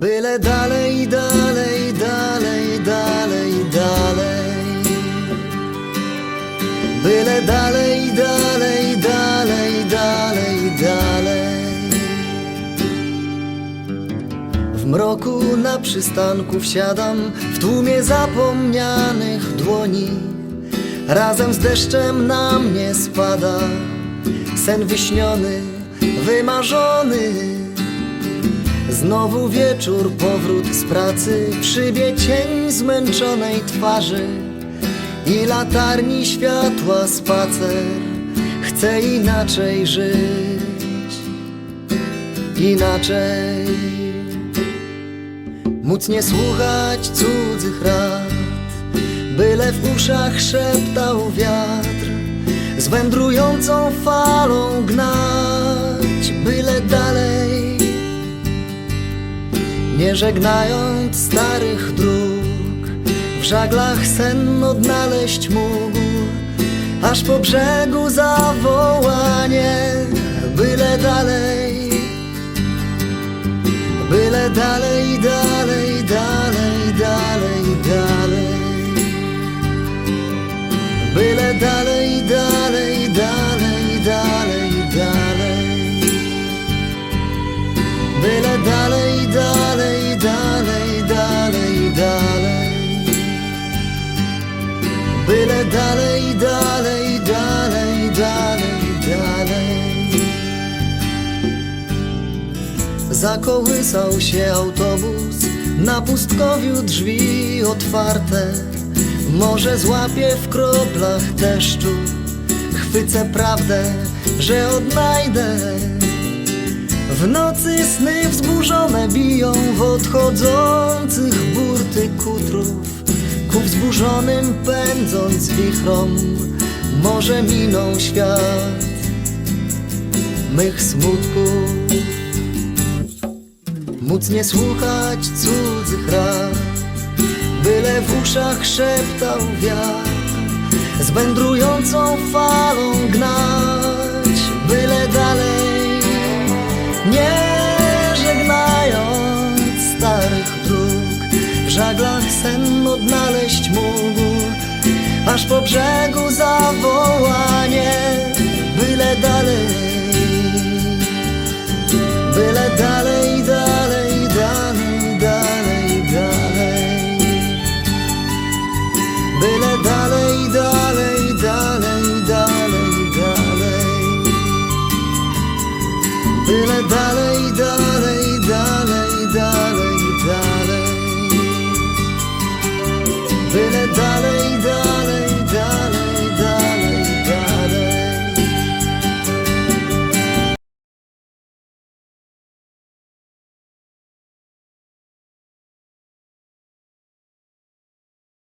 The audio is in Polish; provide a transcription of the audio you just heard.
Byle dalej, dalej, dalej, dalej, dalej. Byle dalej, dalej, dalej, dalej, dalej. W mroku na przystanku wsiadam w tłumie zapomnianych dłoni. Razem z deszczem na mnie spada sen wyśniony, wymarzony. Znowu wieczór, powrót z pracy, przybie cień zmęczonej twarzy i latarni światła spacer. Chcę inaczej żyć, inaczej. Móc nie słuchać cudzych rad, byle w uszach szeptał wiatr, z wędrującą falą gnać, byle dalej nie żegnając starych dróg, w żaglach sen odnaleźć mógł, aż po brzegu zawołanie, byle dalej, byle dalej, dalej, dalej, dalej, dalej, byle dalej, dalej, dalej, Byle dalej, dalej, dalej, dalej, dalej. Zakołysał się autobus, na pustkowiu drzwi otwarte. Może złapię w kroplach deszczu, chwycę prawdę, że odnajdę w nocy sny wzburzone biją w Ku wzburzonym pędząc wichrom Może miną świat mych smutków. Móc nie słuchać cudzych rad Byle w uszach szeptał wiatr Z wędrującą falą gnać mógł, aż po brzegu zawołanie, byle dalej, byle dalej, dalej, dalej, dalej, dalej, byle dalej, dalej, dalej, dalej, dalej. Byle dalej, dalej, Then a dollar